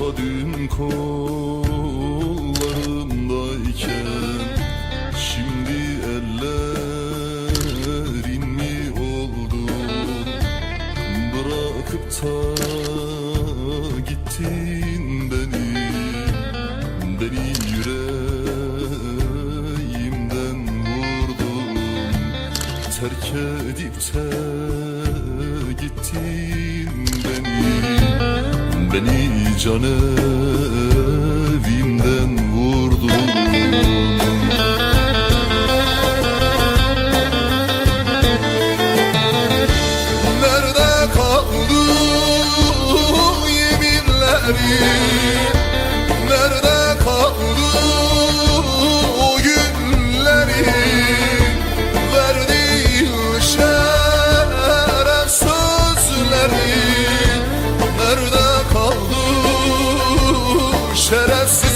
dün kollarımdayken Şimdi ellerin mi oldu? Bırakıp da gittin beni Beni yüreğimden vurdun. Terk edip de gittin beni Beni can evimden vurdun Nerede kaldı yeminlerim şerefsizim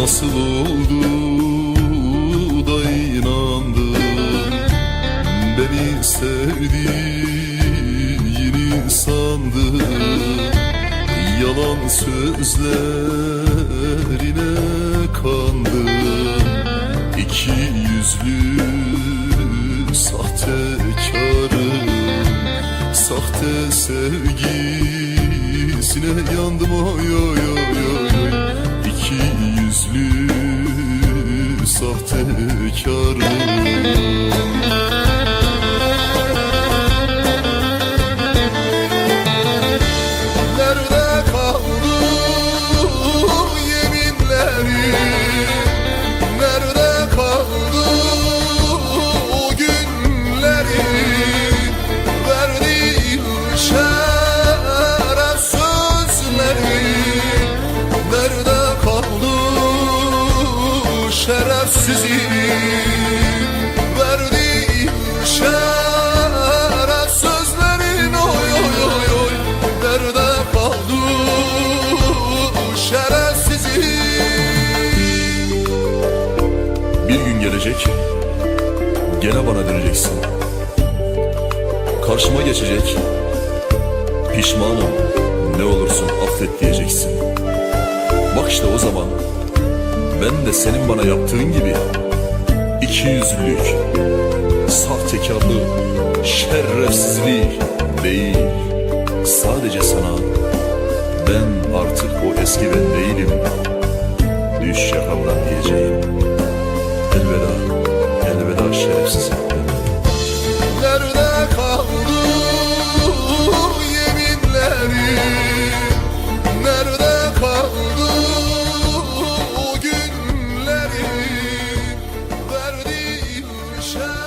Nasıl oldu da inandın? Beni sevdiğini sandın. Yalan sözlerine kandın. İki yüzlü sahtekarım Sahte sevgisine yandım oy oy oy oy oy. İki yüzlü sahtekarım Nerede şerefsizim Verdiğin şeref sözlerin oy oy oy oy Nerede kaldı şerefsizim Bir gün gelecek, gene bana döneceksin. Karşıma geçecek, pişmanım, ne olursun affet diyeceksin. Bak işte o zaman, ben de senin bana yaptığın gibi, iki yüzlülük, sahtekarlık, şerefsizlik değil. Sadece sana, ben artık o eski ben değilim. Düş yakamdan diyeceğim. Elveda, elveda şerefsizim. show.